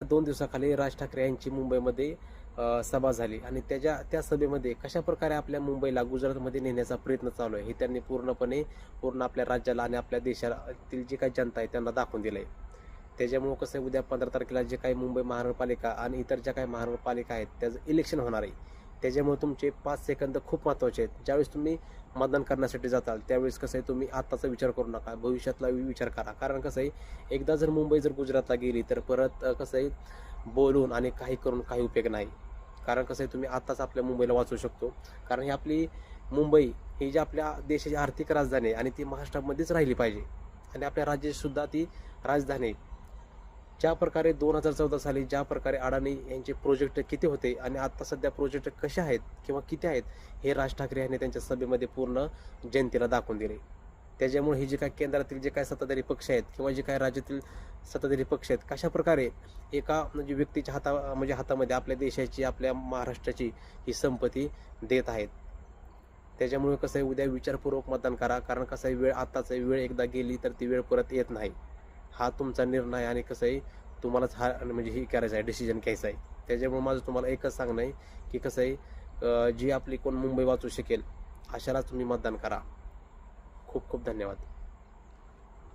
दोन दिवसाखाली राज ठाकरे यांची मुंबईमध्ये सभा झाली. आणि त्याच्या त्या सभेमध्ये कशा प्रकारे आपल्या मुंबईला गुजरातमध्ये नेण्याचा प्रयत्न चालू आहे हे त्यांनी पूर्णपणे पूर्ण आपल्या राज्याला आणि आपल्या देशातील जी काही जनता आहे त्यांना दाखवून दिलं आहे त्याच्यामुळं कसं आहे उद्या पंधरा तारखेला जे काही मुंबई महानगरपालिका आणि इतर ज्या काही महानगरपालिका आहेत त्याचं इलेक्शन होणार आहे. त्याच्यामुळे तुमचे पाच सेकंद खूप महत्त्वाचे आहेत. ज्यावेळेस तुम्ही मतदान करण्यासाठी जाताल त्यावेळेस कसं आहे तुम्ही आत्ताचा विचार करू नका. भविष्यातला विचार करा. कारण कसं आहे एकदा जर मुंबई जर गुजरातला गेली तर परत कसं आहे बोलून आणि काही करून काही उपयोग नाही. कारण कसं आहे तुम्ही आत्ताच आपल्या मुंबईला वाचवू शकतो. कारण ही आपली मुंबई ही जी आपल्या देशाची आर्थिक राजधानी आहे आणि ती महाराष्ट्रामध्येच राहिली पाहिजे. आणि आपल्या राज्याची सुद्धा ती राजधानी आहे. ज्या प्रकारे दोन हजार चौदा साली ज्या प्रकारे अडाणी यांचे प्रोजेक्ट किती होते आणि आता सध्या प्रोजेक्ट कसे आहेत किंवा किती आहेत हे राज ठाकरे यांनी त्यांच्या सभेमध्ये पूर्ण जनतेला दाखवून दिले. त्याच्यामुळे हे जे काही केंद्रातील जे काही सत्ताधारी पक्ष आहेत किंवा जे काही राज्यातील सत्ताधारी पक्ष आहेत कशा प्रकारे एका म्हणजे व्यक्तीच्या हाता म्हणजे हातामध्ये आपल्या देशाची आपल्या महाराष्ट्राची ही संपत्ती देत आहेत. त्याच्यामुळे कसं आहे उद्या विचारपूर्वक मतदान करा कारण कसं आहे वेळ आत्ताच आहे वेळ एकदा गेली तर ती वेळ परत येत नाही. हा तुमचा निर्णय आहे आणि कसं आहे तुम्हालाच हा म्हणजे हे करायचं आहे डिसिजन घ्यायचं आहे. त्याच्यामुळे माझं तुम्हाला एकच सांगणं आहे की कसं आहे जी आपली कोण मुंबई वाचू शकेल अशालाच तुम्ही मतदान करा. खूप खूप धन्यवाद.